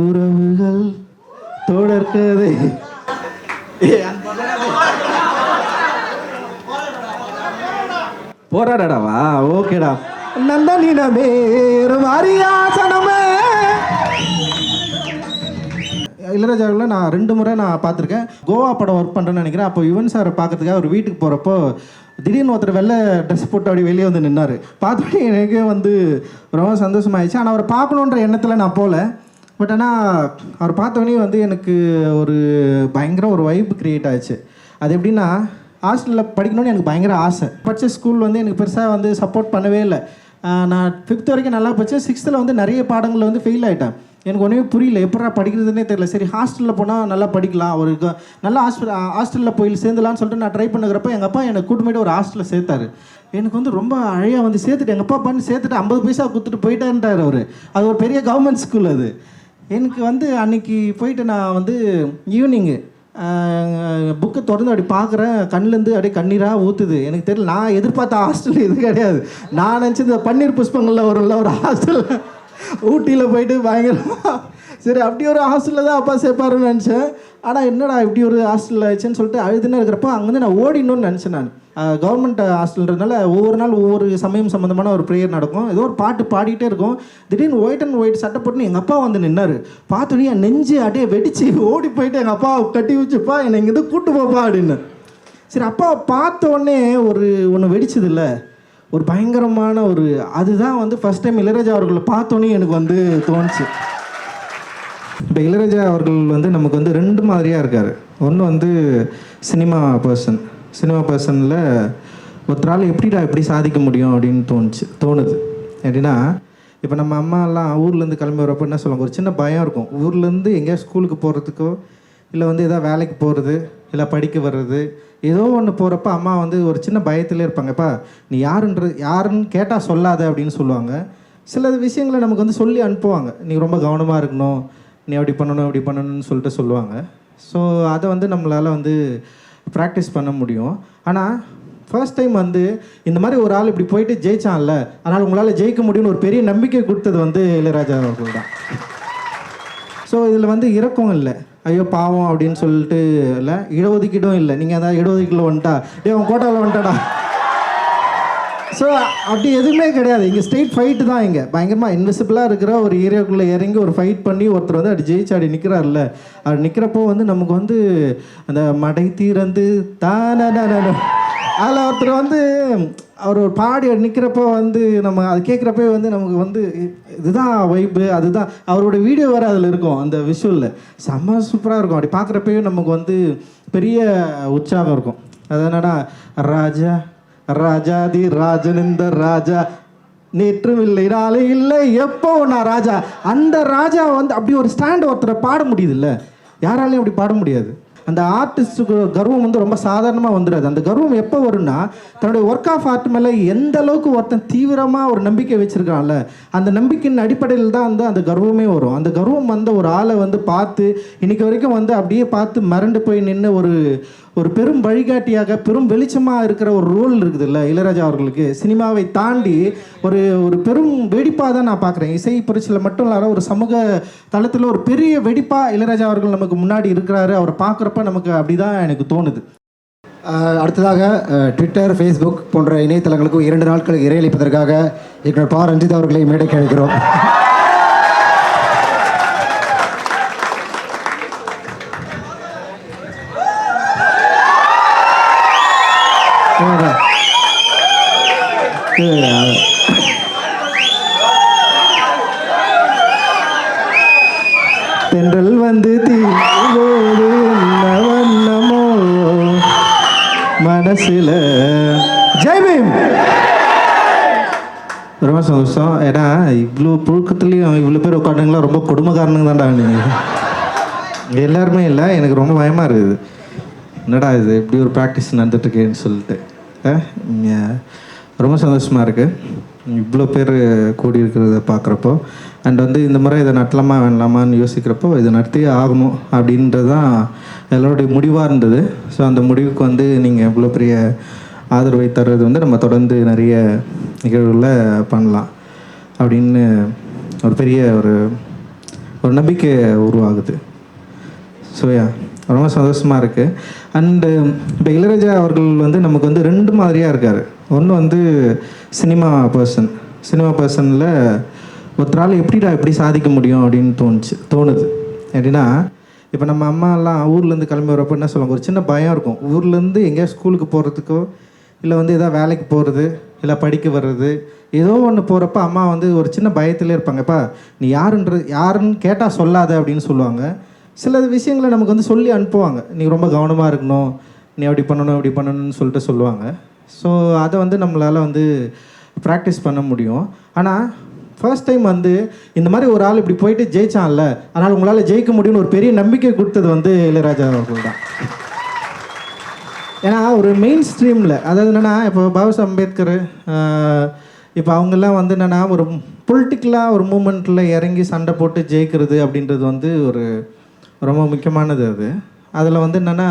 உறவுகள் தொடர்கதை. போராடடாவா ஓகேடா. நந்தனினமே அரியாசனமே. இளையராஜாவில் நான் ரெண்டு முறை நான் பார்த்துருக்கேன். கோவா படம் ஒர்க் பண்ணுறேன்னு நினைக்கிறேன். அப்போ யுவன் சாரை பார்க்கறதுக்காக ஒரு வீட்டுக்கு போகிறப்போ திடீர்னு ஒருத்தர் வெள்ளை ட்ரெஸ் போட்டு அப்படி வெளியே வந்து நின்னார். பார்த்தோன்னே எனக்கே வந்து ரொம்ப சந்தோஷமாயிடுச்சு. ஆனால் அவரை பார்க்கணுன்ற எண்ணத்தில் நான் போகல பட் ஆனால் அவர் பார்த்தோன்னே வந்து எனக்கு ஒரு பயங்கர ஒரு வைப் க்ரியேட் ஆச்சு அது எப்படின்னா ஹாஸ்டலில் படிக்கணும்னு எனக்கு பயங்கர ஆசை. படித்த ஸ்கூல் வந்து எனக்கு பெருசாக வந்து சப்போர்ட் பண்ணவே இல்லை. நான் ஃபிஃப்த் வரைக்கும் நல்லா படித்தேன் சிக்ஸ்த்தில் வந்து நிறைய பாடங்களில் வந்து ஃபெயில் ஆகிட்டேன் எனக்கு ஒன்றுமே புரியல எப்படா படிக்கிறதுனே தெரியல. சரி ஹாஸ்டலில் போனால் நல்லா படிக்கலாம். ஒரு நல்லா ஹாஸ்டல் ஹாஸ்டலில் போய் சேர்ந்துலான்னு சொல்லிட்டு நான் ட்ரை பண்ணுறப்ப எங்கள் அப்பா என்னை கூட்டு ஒரு ஹாஸ்டலில் சேர்த்தாரு. எனக்கு வந்து ரொம்ப அழையாக வந்து சேர்த்துட்டு எங்கள் அப்பா பண்ணி சேர்த்துட்டு ஐம்பது பைசா கொடுத்துட்டு போயிட்டேன்ட்டார் அவர். அது ஒரு பெரிய கவர்மெண்ட் ஸ்கூல் அது. எனக்கு வந்து அன்னைக்கு போயிட்டு நான் வந்து ஈவினிங்கு புக்கை திறந்து அப்படி பார்க்குறேன். கண்ணுலேருந்து அப்படியே கண்ணீராக ஊற்றுது எனக்கு தெரியல நான் எதிர்பார்த்த ஹாஸ்டல் இது கிடையாது. நான் நினச்சது பன்னீர் புஷ்பங்களில் வரும்ல ஒரு ஹாஸ்டல் ஊட்டியில் போயிட்டு பயங்கரமாக சரி அப்படி ஒரு ஹாஸ்டலில் தான் அப்பா சேர்ப்பாருன்னு நினச்சேன். ஆனால் என்னடா இப்படி ஒரு ஹாஸ்டலில் ஆச்சுன்னு சொல்லிட்டு அழுதுன்னு இருக்கிறப்போ அங்கேருந்து நான் ஓடிடணும்னு நினச்சேன் நான். கவர்மெண்ட் ஹாஸ்டல்ன்றதுனால ஒவ்வொரு நாள் ஒவ்வொரு சமயம் சம்மந்தமான ஒரு ப்ரேயர் நடக்கும். ஏதோ ஒரு பாட்டு பாடிக்கிட்டே இருக்கும். திடீர்னு ஒயிட் அண்ட் ஒயிட் சட்டை போட்டுன்னு எங்கள் அப்பா வந்து நின்னாரு. பார்த்தோன்னே என் நெஞ்சு அப்படியே வெடிச்சு ஓடி போயிட்டு எங்கள் அப்பா கட்டி வச்சுப்பா என்னை இங்கேருந்து கூட்டு போப்பா அப்படின்னு. சரி அப்பா பார்த்த உடனே ஒரு ஒன்று வெடிச்சது இல்லை. ஒரு பயங்கரமான ஒரு அதுதான் வந்து ஃபஸ்ட் டைம் இளையராஜா அவர்களை பார்த்தோன்னே எனக்கு வந்து தோணுச்சு. இப்போ இளையராஜா அவர்கள் வந்து நமக்கு வந்து ரெண்டு மாதிரியாக இருக்கார். ஒன்று வந்து சினிமா பர்சன் சினிமா பர்சனில் ஒருத்தரால் எப்படிடா எப்படி சாதிக்க முடியும் அப்படின்னு தோணுச்சு தோணுது. எப்படின்னா இப்போ நம்ம அம்மாலாம் ஊர்லேருந்து கிளம்பி வரப்போ என்ன சொல்லுவாங்க? ஒரு சின்ன பயம் இருக்கும். ஊர்லேருந்து எங்கேயா ஸ்கூலுக்கு போகிறதுக்கோ இல்லை வந்து எதாவது வேலைக்கு போகிறது இல்லை படிக்க வர்றது ஏதோ ஒன்று போகிறப்ப அம்மா வந்து ஒரு சின்ன பயத்திலே இருப்பாங்கப்பா நீ யாருன்ற யாருன்னு கேட்டால் சொல்லாத அப்படின்னு சொல்லுவாங்க. சில விஷயங்களை நமக்கு வந்து சொல்லி அனுப்புவாங்க. நீ ரொம்ப கவனமாக இருக்கணும். நீ அப்படி பண்ணணும் அப்படி பண்ணணும்னு சொல்லிட்டு சொல்லுவாங்க. ஸோ அதை வந்து நம்மளால் வந்து ப்ராக்டிஸ் பண்ண முடியும். ஆனால் ஃபர்ஸ்ட் டைம் வந்து இந்த மாதிரி ஒரு ஆள் இப்படி போயிட்டு ஜெயிச்சான்ல அதனால் உங்களால் ஜெயிக்க முடியும்னு ஒரு பெரிய நம்பிக்கை கொடுத்தது வந்து இளையராஜா அவர்கள் தான். ஸோ இதில் வந்து இறக்கம் இல்லை. ஐயோ பாவம் அப்படின்னு சொல்லிட்டு இல்லை. இடஒதுக்கீடும் இல்லை. நீங்கள் அதான் இடஒதுக்கீடுல வந்துட்டா ஏ உன் கோட்டாவில் வந்துட்டாடா ஸோ அப்படி எதுவுமே கிடையாது. இங்கே ஸ்டேட் ஃபைட்டு தான் இங்கே. பயங்கரமாக இன்விசிபிளாக இருக்கிற ஒரு ஏரியாவுக்குள்ளே இறங்கி ஒரு ஃபைட் பண்ணி ஒருத்தர் வந்து அப்படி ஜெயிச்சு அப்படி நிற்கிறாருல்ல அப்படி நிற்கிறப்போ வந்து நமக்கு வந்து அந்த மடை தீரந்து தான அதில் ஒருத்தர் வந்து அவர் ஒரு பாடி நிற்கிறப்போ வந்து நம்ம அது கேட்குறப்பே வந்து நமக்கு வந்து இதுதான் வைப்பு அதுதான். அவரோட வீடியோ வேறு அதில் இருக்கும் அந்த விஷுவலில் செம்ம சூப்பராக இருக்கும். அப்படி பார்க்குறப்பவே நமக்கு வந்து பெரிய உற்சாகம் இருக்கும். அது என்னடா ராஜா ராஜாதி ராஜனிந்த ராஜா நேற்றும் இல்லை நாளை இல்லை எப்போ நான் ராஜா? அந்த ராஜா வந்து அப்படி ஒரு ஸ்டாண்ட் ஒருத்தரை பாட முடியுதுல்ல? யாராலையும் அப்படி பாட முடியாது. அந்த ஆர்டிஸ்ட்டுக்கு கர்வம் வந்து ரொம்ப சாதாரணமாக வந்துடாது அந்த கர்வம் எப்போ வரும்னா தன்னுடைய ஒர்க் ஆஃப் ஆர்ட் மேலே எந்த அளவுக்கு ஒருத்தன் தீவிரமாக ஒரு நம்பிக்கை வச்சுருக்கான்ல அந்த நம்பிக்கையின் அடிப்படையில் தான் வந்து அந்த கர்வமே வரும். அந்த கர்வம் வந்த ஒரு ஆளை வந்து பார்த்து இன்றைக்கி வரைக்கும் வந்து அப்படியே பார்த்து மறண்டு போய் நின்று ஒரு ஒரு பெரும் வழிகாட்டியாக பெரும் வெளிச்சமாக இருக்கிற ஒரு ரோல் இருக்குதுல்ல இளையராஜா அவர்களுக்கு. சினிமாவை தாண்டி ஒரு ஒரு பெரும் வெடிப்பாக தான் நான் பார்க்குறேன். இசை புரட்சியில் மட்டும் இல்லாத ஒரு சமூக தளத்தில் ஒரு பெரிய வெடிப்பாக இளையராஜா அவர்கள் நமக்கு முன்னாடி இருக்கிறாரு. அவரை பார்க்குறப்ப நமக்கு அப்படிதான் எனக்கு தோணுது. அடுத்ததாக ட்விட்டர் ஃபேஸ்புக் போன்ற இணையதளங்களுக்கு இரண்டு நாட்கள் இறையளிப்பதற்காக இயக்குனர் பா. ரஞ்சித் அவர்களை மேடைக்கு அழைக்கிறோம். தென்றல் வந்து தீவோடு வண்ணமோ? மனசில். ஜெய்பீம் ரொம்ப சந்தோஷம். ஏன்னா இவ்வளோ புழுக்கத்துலேயும் இவ்வளோ பேர் உட்காந்துங்களா ரொம்ப கொடுமைக்காரனுங்க தான்டா நீங்கள் எல்லாருமே இல்லை எனக்கு ரொம்ப பயமாக இருக்குது. என்னடா இது இப்படி ஒரு ப்ராக்டிஸ் நடந்துட்டுருக்கேன்னு சொல்லிட்டு. ஆ ரொம்ப சந்தோஷமாக இருக்குது இவ்வளோ பேர் கூடி இருக்கிறத பார்க்குறப்போ அண்ட் வந்து இந்த முறை இதை நட்டலாமா வேண்டாமான்னு யோசிக்கிறப்போ இதை நடத்தியே ஆகணும் அப்படின்றது தான் முடிவாக இருந்தது. ஸோ அந்த முடிவுக்கு வந்து நீங்கள் இவ்வளோ பெரிய ஆதரவை தர்றது வந்து நம்ம தொடர்ந்து நிறைய நிகழ்வுகளில் பண்ணலாம். அப்படின்னு ஒரு பெரிய ஒரு ஒரு நம்பிக்கை உருவாகுது. ஸோ யா ரொம்ப சந்தோஷமாக இருக்குது அண்டு um, இப்போ இளையராஜா அவர்கள் வந்து நமக்கு வந்து ரெண்டு மாதிரியாக இருக்கார். ஒன்று வந்து சினிமா பர்சன் சினிமா பர்சனில் ஒருத்தரால் எப்படிடா எப்படி சாதிக்க முடியும் அப்படின்னு தோணுச்சு தோணுது. எப்படின்னா இப்போ நம்ம அம்மாலாம் ஊர்லேருந்து கிளம்பி வரப்போ என்ன சொல்லுவாங்க? ஒரு சின்ன பயம் இருக்கும். ஊர்லேருந்து எங்கேயா ஸ்கூலுக்கு போகிறதுக்கோ இல்லை வந்து எதாவது வேலைக்கு போகிறது இல்லை படிக்க வர்றது ஏதோ ஒன்று போகிறப்ப அம்மா வந்து ஒரு சின்ன பயத்திலே இருப்பாங்கப்பா நீ யாருன்ற யாருன்னு கேட்டால் சொல்லாத அப்படின்னு சொல்லுவாங்க. சில விஷயங்களை நமக்கு வந்து சொல்லி அனுப்புவாங்க. நீ ரொம்ப கவனமாக இருக்கணும். நீ அப்படி பண்ணணும் இப்படி பண்ணணும்னு சொல்லிட்டு சொல்லுவாங்க. ஸோ அதை வந்து நம்மளால் வந்து ப்ராக்டிஸ் பண்ண முடியும். ஆனால் ஃபர்ஸ்ட் டைம் வந்து இந்த மாதிரி ஒரு ஆள் இப்படி போயிட்டு ஜெயிச்சான்ல அதனால் உங்களால் ஜெயிக்க முடியும்னு ஒரு பெரிய நம்பிக்கை கொடுத்தது வந்து இளையராஜா அவர்கள் தான். ஏன்னா ஒரு மெயின் ஸ்ட்ரீமில் அதாவது என்னென்னா இப்போ பாபா அம்பேத்கர் இப்போ அவங்கெல்லாம் வந்து என்னென்னா ஒரு பொலிட்டிக்கலாக ஒரு மூமெண்ட்டில் இறங்கி சண்டை போட்டு ஜெயிக்கிறது அப்படின்றது வந்து ஒரு ரொம்ப முக்கியமானது அது. அதில் வந்து என்னென்னா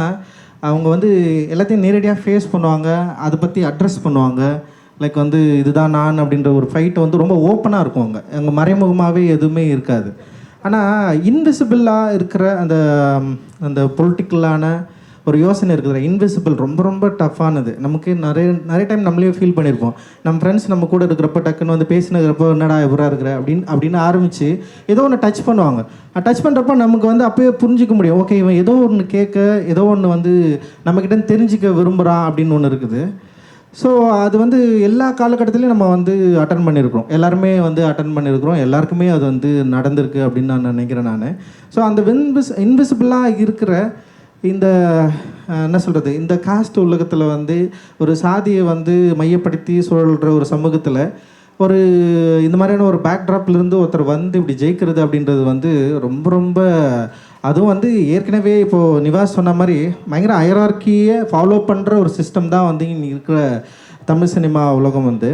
அவங்க வந்து எல்லாத்தையும் நேரடியாக ஃபேஸ் பண்ணுவாங்க அதை பற்றி அட்ரஸ் பண்ணுவாங்க. லைக் வந்து இதுதான் நான் அப்படின்ற ஒரு ஃபைட் வந்து ரொம்ப ஓப்பனாக இருக்கும் அங்கே. அங்கே மறைமுகமாகவே எதுவுமே இருக்காது. ஆனால் இன்விசிபிளாக இருக்கிற அந்த அந்த பொலிட்டிக்கலான ஒரு யோசனை இருக்குது. இன்விசிபிள் ரொம்ப ரொம்ப டஃப்பானது நமக்கு நிறைய நிறைய டைம் நம்மளே ஃபீல் பண்ணியிருப்போம் நம்ம ஃப்ரெண்ட்ஸ் நம்ம கூட இருக்கிறப்ப டக்குன்னு வந்து பேசினதுறப்போ என்னடா இவராக இருக்கிற? அப்படின்னு அப்படின்னு ஆரம்பித்து ஏதோ ஒன்று டச் பண்ணுவாங்க. டச் பண்ணுறப்ப நமக்கு வந்து அப்போயே புரிஞ்சிக்க முடியும். ஓகே இவன் ஏதோ ஒன்று கேட்க ஏதோ ஒன்று வந்து நம்மக்கிட்ட தெரிஞ்சுக்க விரும்புகிறான் அப்படின்னு ஒன்று இருக்குது. ஸோ அது வந்து எல்லா காலகட்டத்திலையும் நம்ம வந்து அட்டன் பண்ணியிருக்கிறோம் எல்லாருமே வந்து அட்டன் பண்ணியிருக்கிறோம் எல்லாருக்குமே அது வந்து நடந்திருக்கு அப்படின்னு நான் நினைக்கிறேன் நான். ஸோ அந்த வின்விஸ் இன்விசிபிளாக இருக்கிற இந்த என்ன சொல்கிறது இந்த காஸ்ட் உலகத்தில் வந்து ஒரு சாதியை வந்து மையப்படுத்தி சூழல்கிற ஒரு சமூகத்தில் ஒரு இந்த மாதிரியான ஒரு பேக்ட்ராப்லேருந்து ஒருத்தர் வந்து இப்படி ஜெயிக்கிறது அப்படின்றது வந்து ரொம்ப ரொம்ப அதுவும் வந்து ஏற்கனவே இப்போது நிவாஸ் சொன்ன மாதிரி பயங்கர அயரார்க்கியை ஃபாலோ பண்ணுற ஒரு சிஸ்டம் தான் வந்து இங்கே இருக்கிற தமிழ் சினிமா உலகம் வந்து.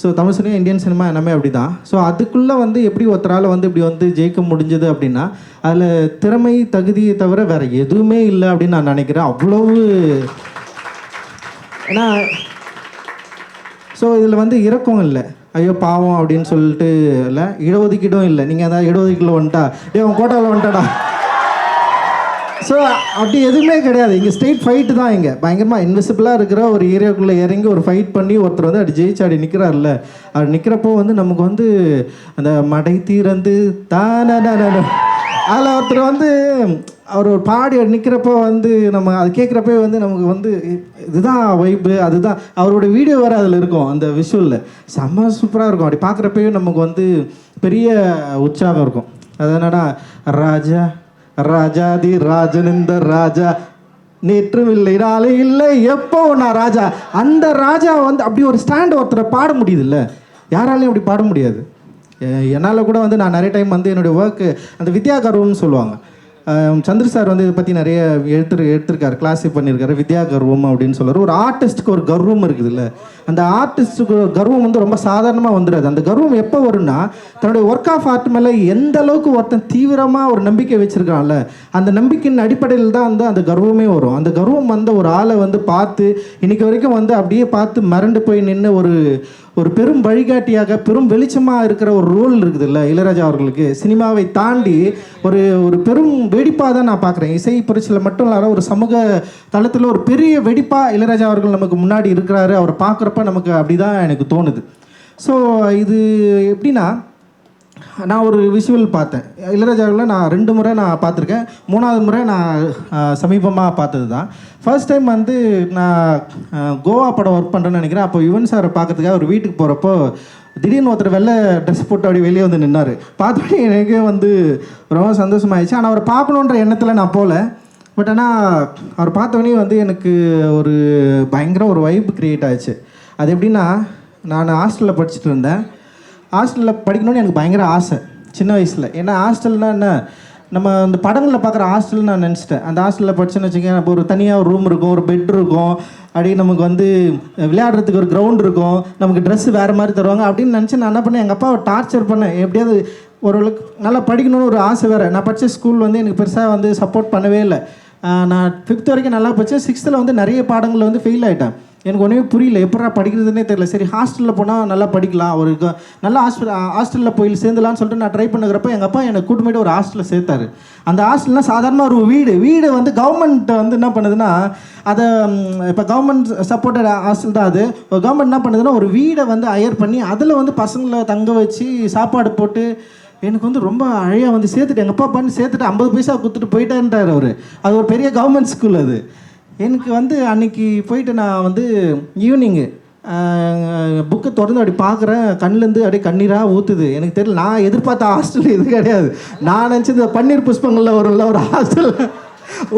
So Tamil cinema Indian cinema எல்லாமே அப்படி தான் ஸோ அதுக்குள்ளே வந்து எப்படி ஒருத்தரால் வந்து இப்படி வந்து ஜெயிக்க முடிஞ்சது அப்படின்னா அதில் திறமை தகுதியை தவிர வேறு எதுவுமே இல்லை அப்படின்னு நான் நினைக்கிறேன். அவ்வளவு. ஏன்னா ஸோ இதில் வந்து இறக்கம் இல்லை. ஐயோ பாவம் அப்படின்னு சொல்லிட்டு இல்லை. இடஒதுக்கீடும் இல்லை. நீங்கள் அதான் இடஒதுக்கீடுல வந்துட்டா ஏ உன் கோட்டாவில் வந்துட்டாடா ஸோ அப்படி எதுவுமே கிடையாது. இங்கே ஸ்டேட் ஃபைட்டு தான் இங்கே. பயங்கரமாக இன்விசிபிளாக இருக்கிற ஒரு ஏரியாவுக்குள்ளே இறங்கி ஒரு ஃபைட் பண்ணி ஒருத்தர் வந்து அப்படி ஜெயிச்சு அப்படி நிற்கிறார்ல அப்படி நிற்கிறப்போ வந்து நமக்கு வந்து அந்த மடை தீரந்து தான அதில் ஒருத்தர் வந்து அவர் ஒரு பாடி நிற்கிறப்போ வந்து நம்ம அது கேட்குறப்பே வந்து நமக்கு வந்து இதுதான் வைப்பு அதுதான். அவரோட வீடியோ வேறு அதில் இருக்கும் அந்த விஷுவலில் செம்ம சூப்பராக இருக்கும். அப்படி பார்க்குறப்பவே நமக்கு வந்து பெரிய உற்சாகம் இருக்கும். அது என்னடா ராஜா ராஜாதி ராஜனிந்த ராஜா நேற்றும் இல்லை நாளை இல்லை எப்போ நான் ராஜா? அந்த ராஜா வந்து அப்படி ஒரு ஸ்டாண்ட் ஒருத்தரை பாட முடியுதுல்ல. யாராலையும் அப்படி பாட முடியாது. என்னால் கூட வந்து நான் நிறைய டைம் வந்து என்னுடைய ஒர்க்கு அந்த வித்யா கர்வம்னு சொல்லுவாங்க. சந்திர சார் வந்து இதை பற்றி நிறைய எடுத்து எடுத்திருக்காரு. கிளாஸிக் பண்ணியிருக்காரு. வித்யா கர்வம் அப்படின்னு சொல்கிறார் ஒரு ஆர்டிஸ்ட்டுக்கு ஒரு கர்வம் இருக்குதுல்ல. அந்த ஆர்டிஸ்ட்டுக்கு ஒரு கர்வம் வந்து ரொம்ப சாதாரணமாக வந்துடாது அந்த கர்வம் எப்போ வரும்னா தன்னுடைய ஒர்க் ஆஃப் ஆர்ட் மேலே எந்த அளவுக்கு ஒருத்தன் தீவிரமாக ஒரு நம்பிக்கை வச்சுருக்கான்ல அந்த நம்பிக்கையின் அடிப்படையில் தான் வந்து அந்த கர்வமே வரும். அந்த கர்வம் வந்த ஒரு ஆளை வந்து பார்த்து இன்றைக்கி வரைக்கும் வந்து அப்படியே பார்த்து மறண்டு போய் நின்று ஒரு ஒரு பெரும் வழிகாட்டியாக பெரும் வெளிச்சமாக இருக்கிற ஒரு ரோல் இருக்குதுல்ல இளையராஜா அவர்களுக்கு. சினிமாவை தாண்டி ஒரு ஒரு பெரும் வெடிப்பாக தான் நான் பார்க்குறேன். இசை புரட்சியில் மட்டும் இல்லாத ஒரு சமூக தளத்தில் ஒரு பெரிய வெடிப்பாக இளையராஜா அவர்கள் நமக்கு முன்னாடி இருக்கிறாரு. அவரை பார்க்குறப்ப நமக்கு அப்படி தான் எனக்கு தோணுது. ஸோ இது எப்படின்னா நான் ஒரு விஷுவல் பார்த்தேன். இளையராஜாவில் நான் ரெண்டு முறை நான் பார்த்துருக்கேன். மூணாவது முறை நான் சமீபமாக பார்த்தது தான் ஃபர்ஸ்ட் டைம் வந்து நான் கோவா படம் ஒர்க் பண்ணுறேன்னு நினைக்கிறேன். அப்போ யுவன் சாரை பார்க்கறதுக்காக ஒரு வீட்டுக்கு போகிறப்போ திடீர்னு ஒருத்தர் வெள்ளை ட்ரெஸ் போட்டு அப்படி வெளியே வந்து நின்னார். பார்த்தோன்னே எனக்கே வந்து ரொம்ப சந்தோஷமாயிடுச்சு. ஆனால் அவரை பார்க்கணுன்ற எண்ணத்தில் நான் போகல. பட் ஆனால் அவர் பார்த்தோன்னே வந்து எனக்கு ஒரு பயங்கர ஒரு வைப் கிரியேட் ஆச்சு அது எப்படின்னா நான் ஹாஸ்டலில் படிச்சுட்டு இருந்தேன். ஹாஸ்டலில் படிக்கணும்னு எனக்கு பயங்கர ஆசை சின்ன வயசில். ஏன்னா ஹாஸ்டல்னால் என்ன? நம்ம அந்த படங்களில் பார்க்குற ஹாஸ்டல்னு நான் நினச்சிட்டேன். அந்த ஹாஸ்டலில் படிச்சேன்னு வச்சுக்கோங்க இப்போ ஒரு தனியாக ஒரு ரூம் இருக்கும் ஒரு பெட் இருக்கும். அப்படியே நமக்கு வந்து விளையாடுறதுக்கு ஒரு கிரவுண்ட் இருக்கும். நமக்கு ட்ரெஸ்ஸு வேறு மாதிரி தருவாங்க. அப்படின்னு நினச்சி நான் என்ன பண்ணேன்? எங்கள் அப்பாவை டார்ச்சர் பண்ணேன். எப்படியாவது ஓரளவுக்கு நல்லா படிக்கணும்னு ஒரு ஆசை வேறு. நான் படித்த ஸ்கூல் வந்து எனக்கு பெருசாக வந்து சப்போர்ட் பண்ணவே இல்லை. நான் ஃபிஃப்த் வரைக்கும் நல்லா படித்தேன் சிக்ஸ்த்தில் வந்து நிறைய பாடங்களில் வந்து ஃபெயில் ஆகிட்டேன் எனக்கு ஒன்றுமே புரியல. எப்படா படிக்கிறதுனே தெரியல. சரி ஹாஸ்டலில் போனால் நல்லா படிக்கலாம். ஒரு நல்லா ஹாஸ்டல் ஹாஸ்டலில் போய் சேர்ந்துலான்னு சொல்லிட்டு நான் ட்ரை பண்ணுறப்ப எங்கள் அப்பா எனக்கு கூட்டு ஒரு ஹாஸ்டலில் சேர்த்தாரு. அந்த ஹாஸ்டல்னால் சாதாரண ஒரு வீடு. வீடு வந்து கவர்மெண்ட் வந்து என்ன பண்ணுதுன்னா அதை இப்போ கவர்மெண்ட் சப்போர்ட்டட் ஹாஸ்டல் தான் அது. கவர்மெண்ட் என்ன பண்ணுதுன்னா ஒரு வீடை வந்து ஹையர் பண்ணி அதில் வந்து பசங்களை தங்க வச்சு சாப்பாடு போட்டு எனக்கு வந்து ரொம்ப அழையாக வந்து சேர்த்துட்டு எங்கள் அப்பா பண்ணி சேர்த்துட்டு ஐம்பது பைசா கொடுத்துட்டு போயிட்டேன்றார் அவர். அது ஒரு பெரிய கவர்மெண்ட் ஸ்கூல் அது. எனக்கு வந்து அன்னைக்கு போயிட்டு நான் வந்து ஈவினிங்கு புக்கை திறந்து அப்படி பார்க்குறேன். கண்ணுலேருந்து அப்படியே கண்ணீராக ஊற்றுது எனக்கு தெரியல நான் எதிர்பார்த்த ஹாஸ்டல் இது கிடையாது. நான் நினச்சது பன்னீர் புஷ்பங்களில் வரும்ல ஒரு ஹாஸ்டல்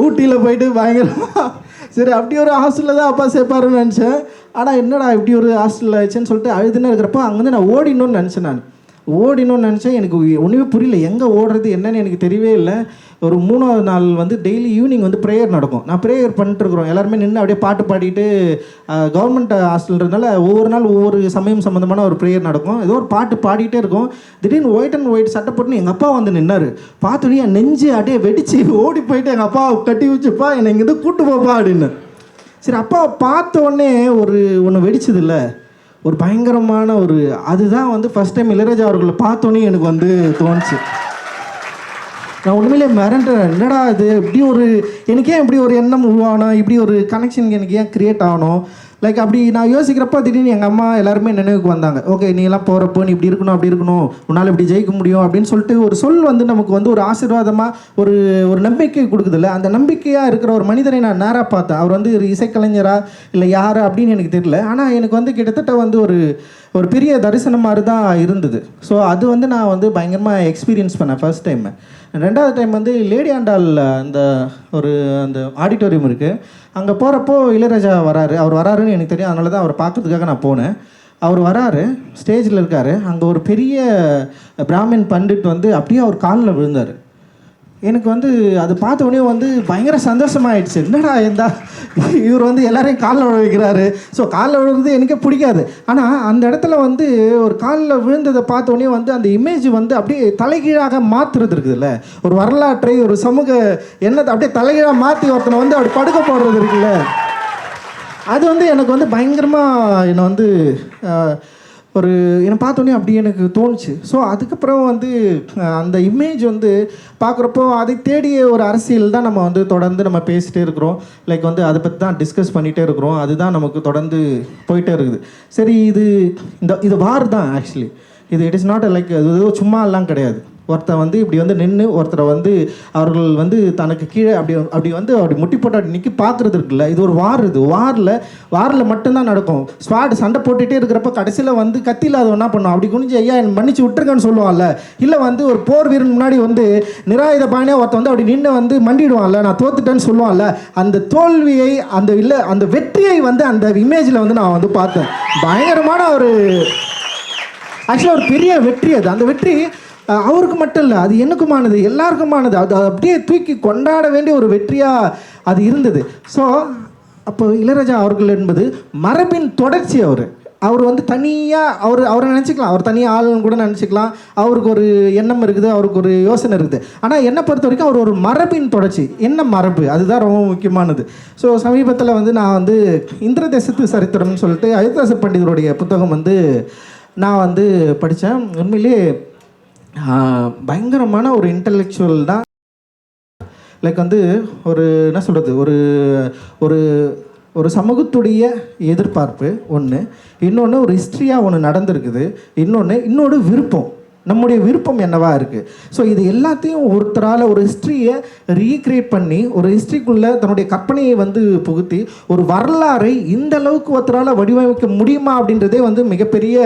ஊட்டியில் போயிட்டு பயங்கரமாக சரி அப்படி ஒரு ஹாஸ்டலில் தான் அப்பா சேர்ப்பாருன்னு நினச்சேன். ஆனால் என்னடா இப்படி ஒரு ஹாஸ்டலில் ஆச்சுன்னு சொல்லிட்டு அழுதுன்னு இருக்கிறப்போ அங்கேருந்து நான் ஓடிடணும்னு நினச்சேன் நான். ஓடினோன்னு நினச்சேன் எனக்கு ஒன்றுமே புரியல. எங்கே ஓடுறது என்னன்னு எனக்கு தெரியவே இல்லை. ஒரு மூணாவது நாள் வந்து டெய்லி ஈவினிங் வந்து ப்ரேயர் நடக்கும். நான் ப்ரேயர் பண்ணிட்டுருக்குறோம். எல்லாருமே நின்று அப்படியே பாட்டு பாடிட்டு கவர்மெண்ட் ஹாஸ்டல்ன்றதுனால ஒவ்வொரு நாள் ஒவ்வொரு சமயம் சம்மந்தமான ஒரு ப்ரேயர் நடக்கும். ஏதோ ஒரு பாட்டு பாடிட்டே இருக்கும். திடீர்னு ஒயிட் அண்ட் ஒயிட் சட்டை போட்டுன்னு எங்கள் அப்பா வந்து நின்னார். பார்த்தோன்னே என் நெஞ்சு அப்படியே வெடிச்சு ஓடி போயிட்டு எங்கள் அப்பா கட்டி வச்சுப்பா என்னை இங்கேருந்து கூட்டு போப்பா அப்படின்னு. சரி அப்பா பார்த்த உடனே ஒரு ஒன்று வெடிச்சது இல்லை ஒரு பயங்கரமான ஒரு அதுதான் வந்து ஃபஸ்ட் டைம் இளையராஜா அவர்களை பார்த்தோன்னே எனக்கு வந்து தோணுச்சு. நான் உண்மையிலே மிரண்டுறேன். என்னடா இது? இப்படி ஒரு எனக்கே இப்படி ஒரு எண்ணம் உருவாகணும் இப்படி ஒரு கனெக்ஷன் எனக்கு ஏன் கிரியேட் ஆகணும்? லைக் அப்படி நான் யோசிக்கிறப்ப திடீர்னு எங்கள் அம்மா எல்லாருமே நினைவுக்கு வந்தாங்க. ஓகே நீ எல்லாம் போகிறப்போ நீ இப்படி இருக்கணும் அப்படி இருக்கணும். உன்னால் இப்படி ஜெயிக்க முடியும். அப்படின்னு சொல்லிட்டு ஒரு சொல் வந்து நமக்கு வந்து ஒரு ஆசீர்வாதமாக ஒரு ஒரு நம்பிக்கை கொடுக்குதுல்ல அந்த நம்பிக்கையாக இருக்கிற ஒரு மனிதனை நான் நேராக பார்த்தேன். அவர் வந்து ஒரு இசைக்கலைஞரா இல்லை யார் அப்படின்னு எனக்கு தெரியல. ஆனால் எனக்கு வந்து கிட்டத்தட்ட வந்து ஒரு ஒரு பெரிய தரிசனம் மாதிரி தான் இருந்தது. ஸோ அது வந்து நான் வந்து பயங்கரமாக எக்ஸ்பீரியன்ஸ் பண்ணேன் ஃபர்ஸ்ட் டைம் ரெண்டாவது டைம் வந்து லேடி ஆண்டால் அந்த ஒரு அந்த ஆடிட்டோரியம் இருக்குது அங்கே போகிறப்போ இளையராஜா வராரு. அவர் வராருன்னு எனக்கு தெரியும். அதனால தான் அவர் பார்க்கறதுக்காக நான் போனேன். அவர் வராரு. ஸ்டேஜில் இருக்கார். அங்கே ஒரு பெரிய பிராமின் பண்டிட் வந்து அப்படியே அவர் காலில் விழுந்தார். எனக்கு வந்து அது பார்த்த உடனே வந்து பயங்கர சந்தோஷமாயிடுச்சு. என்னடா இருந்தா இவர் வந்து எல்லாரையும் காலில் விழ ஸோ காலில் விழுறது எனக்கே பிடிக்காது. ஆனால் அந்த இடத்துல வந்து ஒரு காலில் விழுந்ததை பார்த்த உடனே வந்து அந்த இமேஜ் வந்து அப்படியே தலைகீழாக மாற்றுறது இருக்குதுல்ல. ஒரு வரலாற்றை ஒரு சமூக எண்ணத்தை அப்படியே தலைகீழாக மாற்றி ஒருத்தனை வந்து அப்படி படுக்க போடுறது இருக்குல்ல. அது வந்து எனக்கு வந்து பயங்கரமாக என்னை வந்து ஒரு என்னை பார்த்தோன்னே அப்படி எனக்கு தோணுச்சு. ஸோ அதுக்கப்புறம் வந்து அந்த இமேஜ் வந்து பார்க்குறப்போ அதை தேடிய ஒரு அரசியல் தான் நம்ம வந்து தொடர்ந்து நம்ம பேசிகிட்டே இருக்கிறோம். லைக் வந்து அதை பற்றி தான் டிஸ்கஸ் பண்ணிகிட்டே இருக்கிறோம். அதுதான் நமக்கு தொடர்ந்து போயிட்டே இருக்குது. சரி இது இந்த இது வார் தான் ஆக்சுவலி இது இட் இஸ் நாட் லைக் அது ஏதோ சும்மா எல்லாம் கிடையாது. ஒருத்தன் வந்து இப்படி வந்து நின்று ஒருத்தரை வந்து அவர்கள் வந்து தனக்கு கீழே அப்படி அப்படி வந்து அப்படி முட்டி போட்டு அப்படி நிற்கி பார்க்குறது இருக்குல்ல இது ஒரு வார் இது. வாரில் வாரில் மட்டும்தான் நடக்கும். ஸ்வாட் சண்டை போட்டுகிட்டே இருக்கிறப்ப கடைசியில் வந்து கத்தி இல்லாத என்ன பண்ணும் அப்படி குனிஞ்சு ஐயா என் மன்னிச்சு விட்டுருக்கேன்னு சொல்லுவான்ல. இல்லை வந்து ஒரு போர் வீரன் முன்னாடி வந்து நிராயுத பாணியாக ஒருத்தன் வந்து அப்படி நின்று வந்து மண்டிடுவான்ல நான் தோத்துட்டேன்னு சொல்லுவான்ல. அந்த தோல்வியை அந்த இல்லை அந்த வெற்றியை வந்து அந்த இமேஜில் வந்து நான் வந்து பார்த்தேன். பயங்கரமான ஒரு ஆக்சுவலாக ஒரு பெரிய வெற்றி அது. அந்த வெற்றி அவருக்கு மட்டும் இல்லை அது எனக்குமானது எல்லாருக்குமானது. அது அப்படியே தூக்கி கொண்டாட வேண்டிய ஒரு வெற்றியாக அது இருந்தது. ஸோ அப்போ இளையராஜா அவர்கள் என்பது மரபின் தொடர்ச்சி அவர். அவர் வந்து தனியாக அவர் அவரை நினச்சிக்கலாம். அவர் தனியாக ஆளுன்னு கூட நினச்சிக்கலாம். அவருக்கு ஒரு எண்ணம் இருக்குது அவருக்கு ஒரு யோசனை இருக்குது. ஆனால் என்னை பொறுத்த வரைக்கும் அவர் ஒரு மரபின் தொடர்ச்சி. என்ன மரபு? அதுதான் ரொம்ப முக்கியமானது. ஸோ சமீபத்தில் வந்து நான் வந்து இந்திர தேசத்து சரித்திரம்னு சொல்லிட்டு அயோத்தாச பண்டிதருடைய புத்தகம் வந்து நான் வந்து படித்தேன் உண்மையிலே பயங்கரமான ஒரு இன்டலெக்சுவல் தான். லைக் வந்து ஒரு என்ன சொல்கிறது ஒரு ஒரு ஒரு சமூகத்துடைய எதிர்பார்ப்பு ஒன்று இன்னொன்று ஒரு ஹிஸ்ட்ரியாக ஒன்று நடந்திருக்குது. இன்னொன்று இன்னொரு விருப்பம். நம்முடைய விருப்பம் என்னவா இருக்குது ஸோ இது எல்லாத்தையும் ஒருத்தரால் ஒரு ஹிஸ்ட்ரியை ரீக்ரியேட் பண்ணி ஒரு ஹிஸ்ட்ரிக்குள்ளே தன்னுடைய கற்பனையை வந்து புகுத்தி ஒரு வரலாறை இந்த அளவுக்கு ஒருத்தரால் வடிவமைக்க முடியுமா அப்படின்றதே வந்து மிகப்பெரிய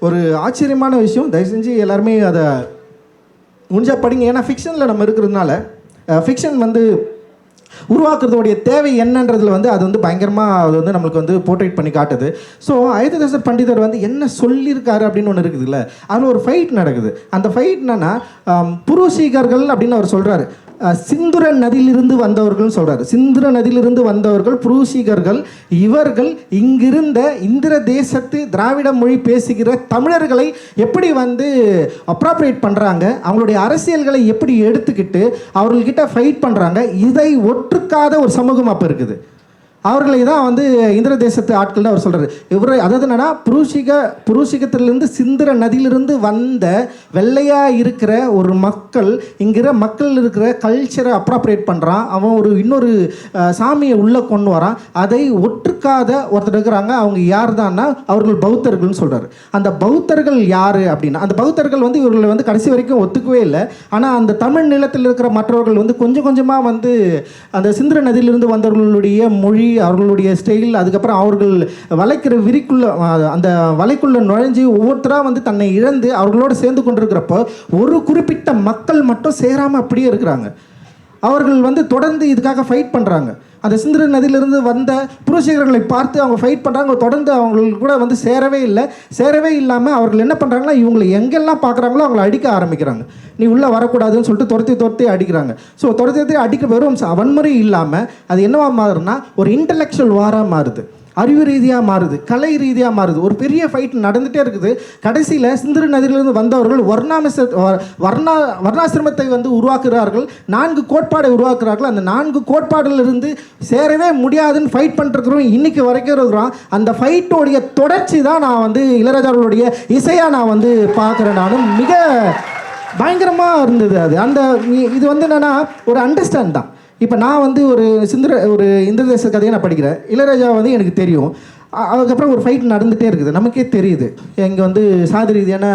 ஒரு ஆச்சரியமான விஷயம். தயவு செஞ்சு எல்லாருமே அதை முடிஞ்சா படிங்க. ஏன்னா ஃபிக்ஷனில் நம்ம இருக்கிறதுனால ஃபிக்ஷன் வந்து உருவாக்குறதோடைய தேவை என்னன்றதுல வந்து அது வந்து பயங்கரமாக அது வந்து நம்மளுக்கு வந்து போர்ட்ரேட் பண்ணி காட்டுது. ஸோ அயோத்திதாசர் பண்டிதர் வந்து என்ன சொல்லியிருக்காரு அப்படின்னு ஒன்று இருக்குதுல்ல? அதில் ஒரு ஃபைட் நடக்குது. அந்த ஃபைட் என்னன்னா ஆம், புருஷீகர்கள் அப்படின்னு அவர் சொல்கிறாரு சிந்துர நதியிலிருந்து வந்தவர்கள் சொல்றாரு. சிந்துர நதியிலிருந்து வந்தவர்கள் புரூசிகர்கள் இவர்கள் இங்கிருந்த இந்திர தேசத்து திராவிட மொழி பேசுகிற தமிழர்களை எப்படி வந்து அப்ராப்ரேட் பண்ணுறாங்க அவங்களுடைய அரசியல்களை எப்படி எடுத்துக்கிட்டு அவர்கள்கிட்ட ஃபைட் பண்ணுறாங்க இதை ஒற்றுக்காத ஒரு சமூகம் அப்போ இருக்குது. அவர்களை தான் வந்து இந்திர தேசத்து ஆட்கள்னு அவர் சொல்கிறார் இவர் அதாவது என்னன்னா புரூஷிக புரூஷிகத்திலிருந்து சிந்திர நதியிலிருந்து வந்த வெள்ளையாக இருக்கிற ஒரு மக்கள் இங்கிற மக்கள் இருக்கிற கல்ச்சரை அப்ராப்ரேட் பண்ணுறான் அவன் ஒரு இன்னொரு சாமியை உள்ளே கொண்டு வரான். அதை ஒற்றுக்காத ஒருத்தர் இருக்கிறாங்க. அவங்க யார் தான்னா அவர்கள் பௌத்தர்கள்னு சொல்கிறார் அந்த பௌத்தர்கள் யார் அப்படின்னா அந்த பௌத்தர்கள் வந்து இவர்களை வந்து கடைசி வரைக்கும் ஒத்துக்கவே இல்லை. ஆனால் அந்த தமிழ் நிலத்தில் இருக்கிற மற்றவர்கள் வந்து கொஞ்சம் கொஞ்சமாக வந்து அந்த சிந்திர நதியிலிருந்து வந்தவர்களுடைய மொழி அவர்களுடைய ஸ்டைல் அதுக்கப்புறம் அவர்கள் வளைக்கிற விரிக்குள்ள அந்த வலைக்குள்ள நுழைஞ்சு ஒவ்வொருத்தராக வந்து தன்னை இழந்து அவர்களோடு சேர்ந்து கொண்டிருக்கிறப்போ ஒரு குறிப்பிட்ட மக்கள் மட்டும் சேராமல் அப்படியே இருக்கிறாங்க. அவர்கள் வந்து தொடர்ந்து இதுக்காக ஃபைட் பண்ணுறாங்க அந்த சிந்திர நதியிலிருந்து வந்த புரட்சிகர்களை பார்த்து அவங்க ஃபைட் பண்ணுறாங்க தொடர்ந்து அவங்களுக்கு கூட வந்து சேரவே இல்லை. சேரவே இல்லாமல் அவர்கள் என்ன பண்ணுறாங்கன்னா இவங்களை எங்கெல்லாம் பார்க்குறாங்களோ அவங்களை அடிக்க ஆரம்பிக்கிறாங்க. நீ உள்ளே வரக்கூடாதுன்னு சொல்லிட்டு துரத்தி துரத்தி அடிக்கிறாங்க. ஸோ துரத்தி துரத்தி அடிக்க வெறும் வன்முறை இல்லாமல் அது என்னவா மாறுனா ஒரு இன்டலெக்சுவல் வாராக மாறுது. அறிவு ரீதியாக மாறுது கலை ரீதியாக மாறுது. ஒரு பெரிய ஃபைட் நடந்துகிட்டே இருக்குது. கடைசியில் சிந்திர நதியிலிருந்து வந்தவர்கள் வர்ணாமிச வ- வர்ணா வர்ணாசிரமத்தை வந்து உருவாக்குகிறார்கள். நான்கு கோட்பாடை உருவாக்குறார்கள் அந்த நான்கு கோட்பாடிலிருந்து சேரவே முடியாதுன்னு ஃபைட் பண்ணிருக்கிறோம் இன்றைக்கி வரைக்கும் இருக்கிறோம். அந்த ஃபைட்டோடைய தொடர்ச்சி தான் நான் வந்து இளையராஜா இசையாக நான் வந்து பார்க்குறேன் நானும். மிக பயங்கரமாக இருந்தது அது. அந்த இது வந்து என்னென்னா ஒரு அண்டர்ஸ்டாண்ட் தான். இப்போ நான் வந்து ஒரு சிந்திர ஒரு இந்திரதேச கதையை நான் படிக்கிறேன். இளையராஜா வந்து எனக்கு தெரியும். அதுக்கப்புறம் ஒரு ஃபைட் நடந்துகிட்டே இருக்குது. நமக்கே தெரியுது. இங்கே வந்து சாதி ரீதியான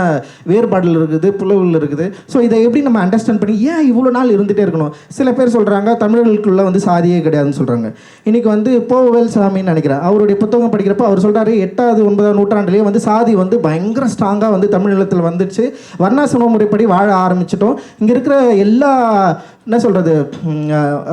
வேறுபாடுகள் இருக்குது புலவுகள் இருக்குது. ஸோ இதை எப்படி நம்ம அண்டர்ஸ்டாண்ட் பண்ணி ஏன் இவ்வளோ நாள் இருந்துகிட்டே இருக்கணும்? சில பேர் சொல்கிறாங்க தமிழர்களுக்குள்ளே வந்து சாதியே கிடையாதுன்னு சொல்கிறாங்க இன்றைக்கி வந்து போவேல் சாமின்னு நினைக்கிறேன். அவருடைய புத்தகம் படிக்கிறப்போ அவர் சொல்கிறாரு எட்டாவது ஒன்பதாம் நூற்றாண்டுலேயே வந்து சாதி வந்து பயங்கர ஸ்ட்ராங்காக வந்து தமிழ் நிலத்தில் வந்துடுச்சு. வர்ணாசிரம முறைப்படி வாழ ஆரம்பிச்சிட்டோம். இங்கே இருக்கிற எல்லா என்ன சொல்கிறது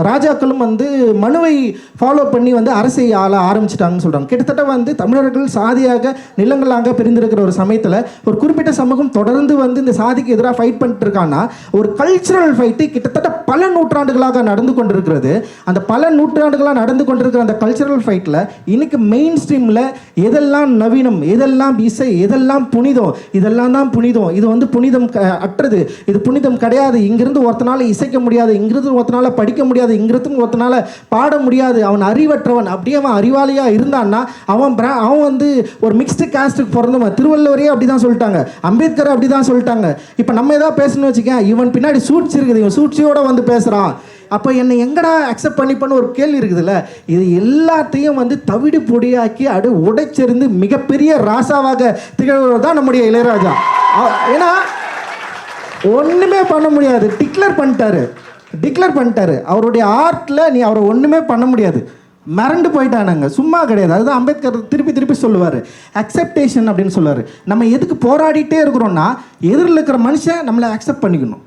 ராஜாக்களும் வந்து மனுவை ஃபாலோ பண்ணி வந்து அரசை ஆள ஆரம்பிச்சிட்டாங்கன்னு சொல்கிறாங்க கிட்டத்தட்ட வந்து தமிழர்கள் சாதியாக நிலங்களாக பிரிந்திருக்கிற ஒரு சமயத்தில் ஒரு குறிப்பிட்ட சமூகம் தொடர்ந்து வந்து இந்த சாதிக்கு எதிராக ஃபைட் பண்ணிட்டு இருக்காங்கன்னா ஒரு கல்ச்சுரல் ஃபைட்டு கிட்டத்தட்ட பல நூற்றாண்டுகளாக நடந்து கொண்டிருக்கிறது. அந்த பல நூற்றாண்டுகளாக நடந்து கொண்டிருக்கிற அந்த கல்ச்சுரல் ஃபைட்டில் இன்னைக்கு மெயின் ஸ்ட்ரீமில் எதெல்லாம் நவீனம் எதெல்லாம் இசை எதெல்லாம் புனிதம் இதெல்லாம் தான் புனிதம். இது வந்து புனிதம் க- அற்றது. இது புனிதம் கிடையாது. இங்கிருந்து ஒருத்தனால இசைக்க முடியாது. இங்கிருந்து ஒத்தனால படிக்க முடியாது இங்கிருந்து ஒத்தனால பாட முடியாது. அவன் அறிவற்றவன். அப்படியே அவன் அறிவாளியா இருந்தான்னா அவன் பிர- அவன் வந்து ஒரு மிக்ஸ்டு காஸ்ட்டுக்கு பிறந்தவன் திருவள்ளுவரே அப்படி தான் சொல்லிட்டாங்க. அம்பேத்கர் அப்படி தான் சொல்லிட்டாங்க. இப்போ நம்ம ஏதாவது பேசணும்னு வச்சுக்கேன் இவன் பின்னாடி சூழ்ச்சி இருக்குது. இவன் சூழ்ச்சியோடு வந்து பேசுகிறான் அப்போ என்னை எங்கடா அக்செப்ட் பண்ணிப்பன்னு ஒரு கேள்வி இருக்குதுல்ல? இது எல்லாத்தையும் வந்து தவிடு பொடியாக்கி அடு உடைச்செறிந்து மிகப்பெரிய ராசாவாக திகழ்வது தான் நம்முடைய இளையராஜா. ஏன்னா ஒன்றுமே பண்ண முடியாது. டிக்ளேர் பண்ணிட்டாரு. டிக்ளேர் பண்ணிட்டாரு. அவருடைய ஆர்ட்டில் நீ அவரை ஒன்றுமே பண்ண முடியாது. மறந்து போயிட்டானுங்க. சும்மா கிடையாது. அதுதான் அம்பேத்கர் திருப்பி திருப்பி சொல்லுவார். அக்செப்டேஷன் அப்படின்னு சொல்லுவார். நம்ம எதுக்கு போராடிட்டே இருக்கிறோம்னா எதிரில் இருக்கிற மனுஷன் நம்மளை அக்செப்ட் பண்ணிக்கணும்.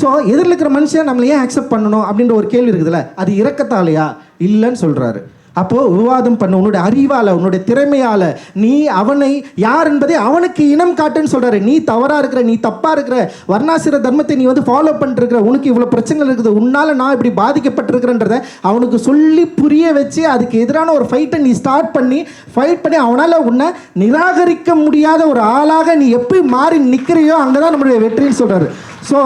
ஸோ எதிரில் இருக்கிற மனுஷன் நம்மளை ஏன் அக்செப்ட் பண்ணணும் அப்படின்ற ஒரு கேள்வி இருக்குதுல்ல? அது இறக்கத்தாலையா இல்லைன்னு சொல்கிறாரு அப்போது விவாதம் பண்ண உன்னுடைய அறிவால் உன்னுடைய திறமையால் நீ அவனை யார் என்பதை அவனுக்கு இனம் காட்டுன்னு சொல்கிறாரு நீ தவறாக இருக்கிற நீ தப்பாக இருக்கிற வர்ணாசிர தர்மத்தை நீ வந்து ஃபாலோ பண்ணிருக்கிற உனக்கு இவ்வளோ பிரச்சனை இருக்குது உன்னால் நான் இப்படி பாதிக்கப்பட்டிருக்கிறேன்றத அவனுக்கு சொல்லி புரிய வச்சு அதுக்கு எதிரான ஒரு ஃபைட்டை நீ ஸ்டார்ட் பண்ணி ஃபைட் பண்ணி அவனால் உன்னை நிராகரிக்க முடியாத ஒரு ஆளாக நீ எப்படி மாறி நிற்கிறியோ அங்கே தான் நம்மளுடைய வெற்றின்னு சொல்கிறாரு ஸோ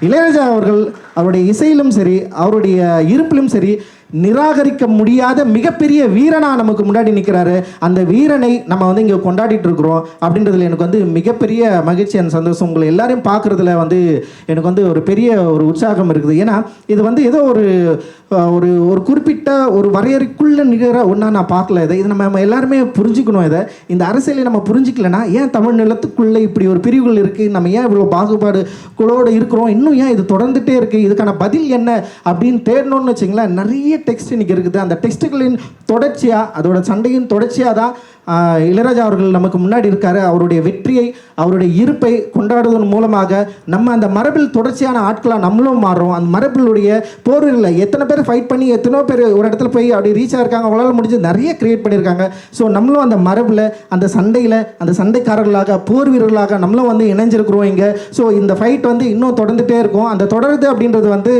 இளையராஜா அவர்கள் அவருடைய இசையிலும் சரி அவருடைய இருப்பிலும் சரி நிராகரிக்க முடியாத மிகப்பெரிய வீரனா நமக்கு முன்னாடி நிற்கிறாரு அந்த வீரனை நம்ம வந்து இங்கே கொண்டாடிட்டு இருக்கிறோம் அப்படின்றதுல எனக்கு வந்து மிகப்பெரிய மகிழ்ச்சி அண்ட் சந்தோஷம். உங்களை எல்லாரையும் பார்க்குறதுல வந்து எனக்கு வந்து ஒரு பெரிய ஒரு உற்சாகம் இருக்குது. ஏன்னா இது வந்து ஏதோ ஒரு ஒரு ஒரு குறிப்பிட்ட ஒரு வரையறைக்குள்ள நிகர ஒன்றா நான் பார்க்கல இதை. இது நம்ம எல்லாருமே புரிஞ்சுக்கணும் இதை. இந்த அரசியலை நம்ம புரிஞ்சிக்கலனா ஏன் தமிழ் நிலத்துக்குள்ளே இப்படி ஒரு பிரிவுகள் இருக்குது நம்ம ஏன் இவ்வளோ பாகுபாடு குழோடு இருக்கிறோம்? இன்னும் ஏன் இது தொடர்ந்துகிட்டே இருக்குது இதுக்கான பதில் என்ன? அப்படின்னு தேடணும்னு வச்சிங்களேன் நிறைய டெக்ஸ்ட் இன்றைக்கி இருக்குது. அந்த டெக்ஸ்ட்டுகளின் தொடர்ச்சியாக அதோட சண்டையின் தொடர்ச்சியாக தான் இளையராஜா அவர்கள் நமக்கு முன்னாடி இருக்காரு. அவருடைய வெற்றியை அவருடைய இருப்பை கொண்டாடுவதன் மூலமாக நம்ம அந்த மரபில் தொடர்ச்சியான ஆட்களாக நம்மளும் மாறுறோம். அந்த மரபிலுடைய போரில் எத்தனை பேர் ஃபைட் பண்ணி எத்தனையோ பேர் ஒரு இடத்துல போய் அப்படி ரீச் ஆகிருக்காங்க அவங்களால முடிஞ்சு நிறைய கிரியேட் பண்ணியிருக்காங்க. ஸோ நம்மளும் அந்த மரபில் அந்த சண்டையில் அந்த சண்டைக்காரர்களாக போர் வீரர்களாக நம்மளும் வந்து இணைஞ்சிருக்கிறோம் இங்கே. ஸோ இந்த ஃபைட் வந்து இன்னும் தொடர்ந்துகிட்டே இருக்கும். அந்த தொடருது அப்படின்றது வந்து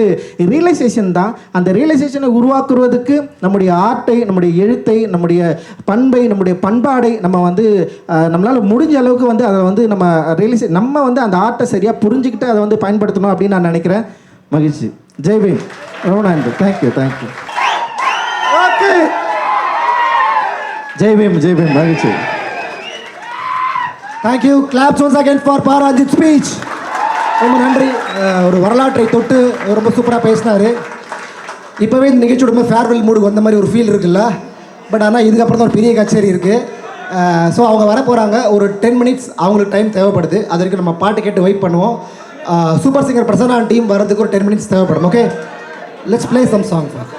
ரியலைசேஷன் தான். அந்த ரியலைசேஷனை உருவாக்குறதுக்கு நம்முடைய ஆர்ட்டை நம்முடைய எழுத்தை நம்முடைய பண்பை நம்முடைய பண்பாடை நம்ம வந்து நம்மளால் முடிஞ்ச அளவுக்கு வந்து அதை வந்து நம்ம ரியலைசே நம்ம வந்து அந்த ஆர்ட்டை சரியாக புரிஞ்சுக்கிட்டு அதை வந்து பயன்படுத்தணும் அப்படின்னு நான் நினைக்கிறேன். மகிழ்ச்சி. ஜெய் பீம். ரொம்ப நன்றி. Thank you thank you okay. Jai Bhim Jai Bhim. மகிழ்ச்சி. Thank you claps once again for Parajith speech ரொம்ப நன்றி. ஒரு வரலாற்றை தொட்டு ரொம்ப சூப்பராக பேசினாரு. இப்போவே இந்த நிகழ்ச்சியோட ஃபேர்வெல் மூடுக்கு வந்த மாதிரி ஒரு ஃபீல் இருக்குல்ல? பட் ஆனால் இதுக்கப்புறம் தான் ஒரு பெரிய கச்சேரி இருக்குது ஸோ அவங்க வர போகிறாங்க ஒரு டென் மினிட்ஸ் அவங்களுக்கு டைம் தேவைப்படுது. அது வரைக்கும் நம்ம பாட்டு கேட்டு வெயிட் பண்ணுவோம். சூப்பர் சிங்கர் பிரசன்னா டீம் வரதுக்கு ஒரு டென் மினிட்ஸ் தேவைப்படும். Okay let's play some song